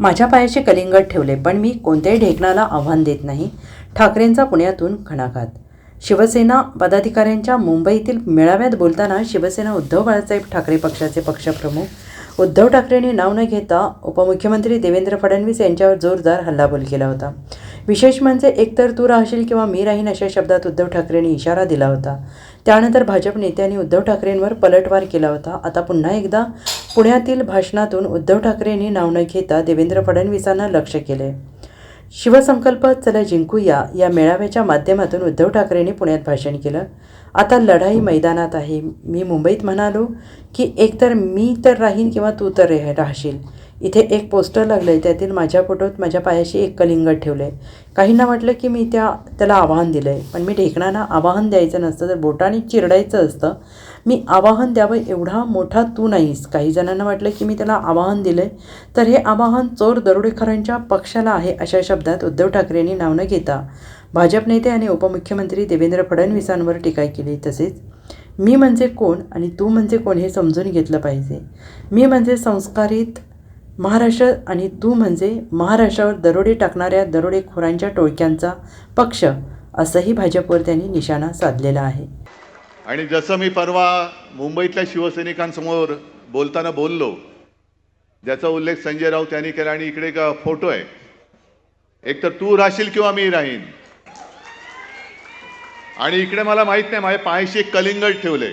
माझ्या पायाचे कलिंगड ठेवले पण मी कोणत्याही ढेकणाला आव्हान देत नाही. ठाकरेंचा पुण्यातून खणाघात शिवसेना पदाधिकाऱ्यांच्या मुंबईतील मेळाव्यात बोलताना शिवसेना उद्धव बाळासाहेब ठाकरे पक्षाचे पक्षप्रमुख. उद्धव ठाकरेंनी नाव न घेता उपमुख्यमंत्री देवेंद्र फडणवीस यांच्यावर जोरदार हल्लाबोल केला होता. विशेष म्हणजे एकतर तू राहशील किंवा मी राहीन अशा शब्दात उद्धव ठाकरेंनी इशारा दिला होता. त्यानंतर भाजप नेत्यांनी उद्धव ठाकरेंवर पलटवार केला होता. आता पुन्हा एकदा पुण्यातील भाषणातून उद्धव ठाकरेंनी नाव न घेता देवेंद्र फडणवीसांना लक्ष केले शिवसंकल्प चला जिंकूया या मेळाव्याच्या माध्यमातून उद्धव ठाकरेंनी पुण्यात भाषण केलं. आता लढाई मैदानात आहे. मी मुंबईत म्हणालो की एकतर मी तर राहीन किंवा तू तर राहशील. इथे एक पोस्टर लागलं आहे त्यातील माझ्या फोटोत माझ्या पायाशी एक कलिंगड ठेवलं आहे काहींना वाटलं की मी त्या त्याला आवाहन दिलं आहे पण मी ढेकणांना आवाहन द्यायचं नसतं तर बोटाने चिरडायचं असतं. मी आवाहन द्यावं एवढा मोठा तू नाहीस. काही जणांना वाटलं की मी त्याला आवाहन दिलं आहे तर हे आवाहन चोर दरोडेखोरांच्या पक्षाला आहे अशा शब्दात उद्धव ठाकरेंनी नाव न घेता भाजप नेते आणि उपमुख्यमंत्री देवेंद्र फडणवीसांवर टीका केली. तसेच मी म्हणजे कोण आणि तू म्हणजे कोण हे समजून घेतलं पाहिजे. मी म्हणजे संस्कारित महाराष्ट्र आणि तू म्हणजे महाराष्ट्रावर दरोडे टाकणाऱ्या दरोडेखोरांच्या टोळक्यांचा पक्ष असंही भाजपवर त्यांनी निशाणा साधलेला आहे. आणि जसं मी परवा मुंबईतल्या शिवसैनिकांसमोर बोलताना बोललो ज्याचा उल्लेख संजय राऊत यांनी केला आणि इकडे का फोटो आहे. एक तर तू राहशील किंवा मी राहीन? आणि इकडे मला माहीत नाही माझ्या पायाशी एक कलिंगड ठेवले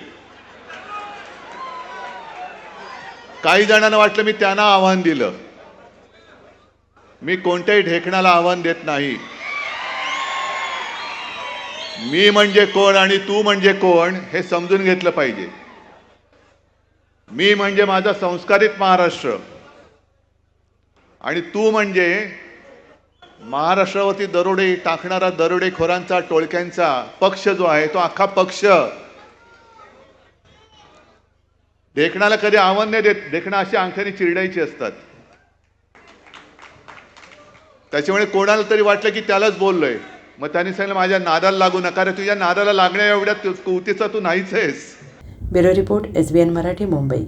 काही जणांना वाटलं मी त्यांना आव्हान दिलं. मी कोणत्याही ढेकणाला आव्हान देत नाही. मी म्हणजे कोण आणि तू म्हणजे कोण हे समजून घेतलं पाहिजे. मी म्हणजे माझा संस्कारित महाराष्ट्र. आणि तू म्हणजे महाराष्ट्रावरती दरोडे टाकणारा दरोडेखोरांचा टोळक्यांचा पक्ष जो आहे तो अख्खा पक्ष. देखणाला कधी आव्हान नाही देत. देखणं अशी अंगठ्याने चिरडायची असतात. त्याच्यामुळे कोणाला तरी वाटलं की त्यालाच बोललोय. मग त्यांनी सांगितलं माझ्या नादाला लागू नका रे तुझ्या नादाला लागण्या एवढ्या कुवतीचा तू नाहीच आहेस. Bureau report S B N Marathi Mumbai.